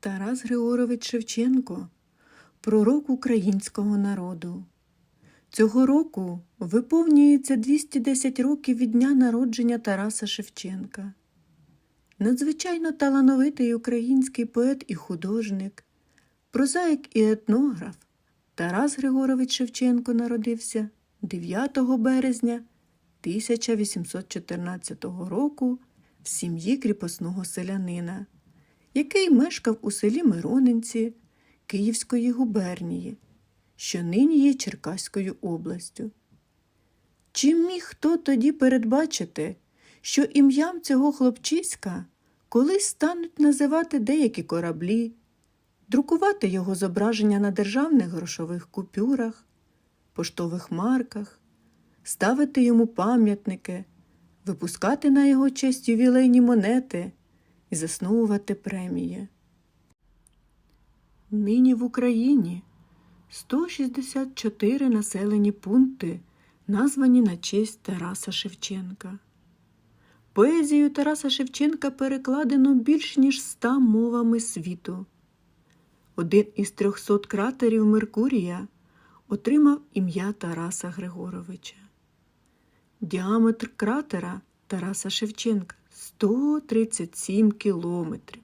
Тарас Григорович Шевченко пророк українського народу. Цього року виповнюється 210 років від дня народження Тараса Шевченка. Надзвичайно талановитий український поет і художник, прозаїк і етнограф Тарас Григорович Шевченко народився 9 березня 1814 року в сім'ї кріпосного селянина, який мешкав у селі Миронинці Київської губернії, що нині є Черкаською областю. Чи міг хто тоді передбачити, що ім'ям цього хлопчиська колись стануть називати деякі кораблі, друкувати його зображення на державних грошових купюрах, поштових марках, ставити йому пам'ятники, випускати на його честь ювілейні монети і засновувати премії. Нині в Україні 164 населені пункти, названі на честь Тараса Шевченка. Поезію Тараса Шевченка перекладено більш ніж ста мовами світу. Один із трьохсот кратерів Меркурія отримав ім'я Тараса Григоровича. Діаметр кратера Тараса Шевченка 137 кілометрів.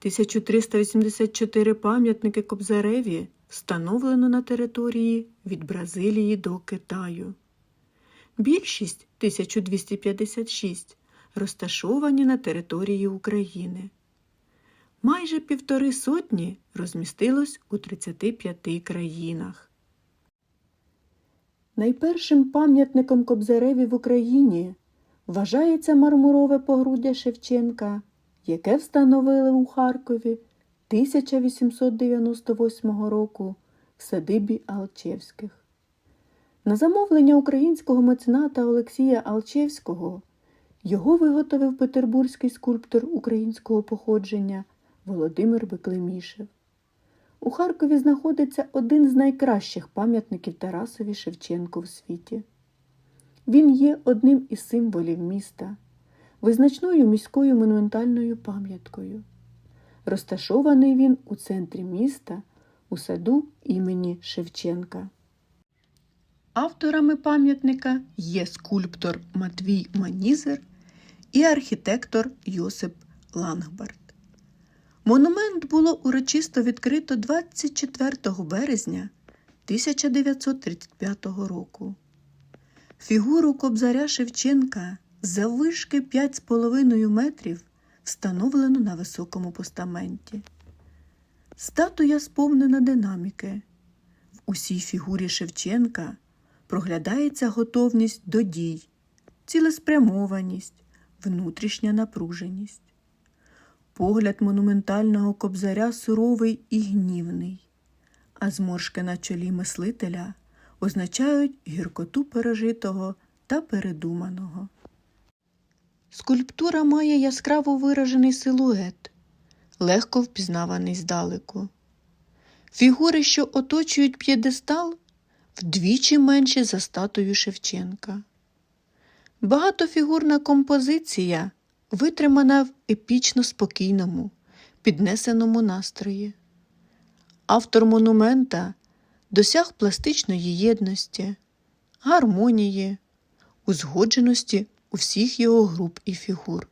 1384 пам'ятники Кобзареві встановлено на території від Бразилії до Китаю. Більшість 1256 розташовані на території України. Майже півтори сотні розмістилось у 35 країнах. Найпершим пам'ятником Кобзареві в Україні вважається мармурове погруддя Шевченка, яке встановили у Харкові 1898 року в садибі Алчевських. На замовлення українського мецената Олексія Алчевського його виготовив петербурзький скульптор українського походження Володимир Беклемішев. У Харкові знаходиться один з найкращих пам'ятників Тарасові Шевченку в світі. Він є одним із символів міста, визначною міською монументальною пам'яткою. Розташований він у центрі міста у саду імені Шевченка. Авторами пам'ятника є скульптор Матвій Манізер і архітектор Йосип Лангбард. Монумент було урочисто відкрито 24 березня 1935 року. Фігуру Кобзаря Шевченка заввишки 5,5 метрів встановлено на високому постаменті. Статуя сповнена динаміки. В усій фігурі Шевченка проглядається готовність до дій, цілеспрямованість, внутрішня напруженість. Погляд монументального кобзаря суровий і гнівний, а зморшки на чолі мислителя означають гіркоту пережитого та передуманого. Скульптура має яскраво виражений силует, легко впізнаваний здалеку. Фігури, що оточують п'єдестал, вдвічі менші за статую Шевченка. Багатофігурна композиція витримана в епічно спокійному, піднесеному настрої. Автор монумента досяг пластичної єдності, гармонії, узгодженості у всіх його груп і фігур.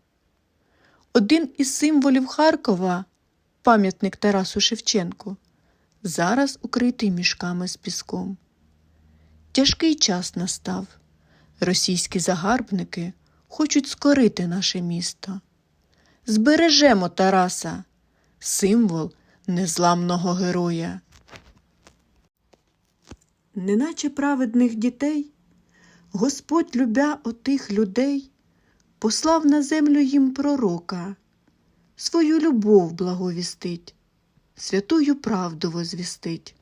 Один із символів Харкова, пам'ятник Тарасу Шевченку, зараз укритий мішками з піском. Тяжкий час настав. Російські загарбники хочуть скорити наше місто. Збережемо Тараса, символ незламного героя. Неначе праведних дітей, Господь любя отих людей, послав на землю їм пророка, свою любов благовістить, святую правду возвістить.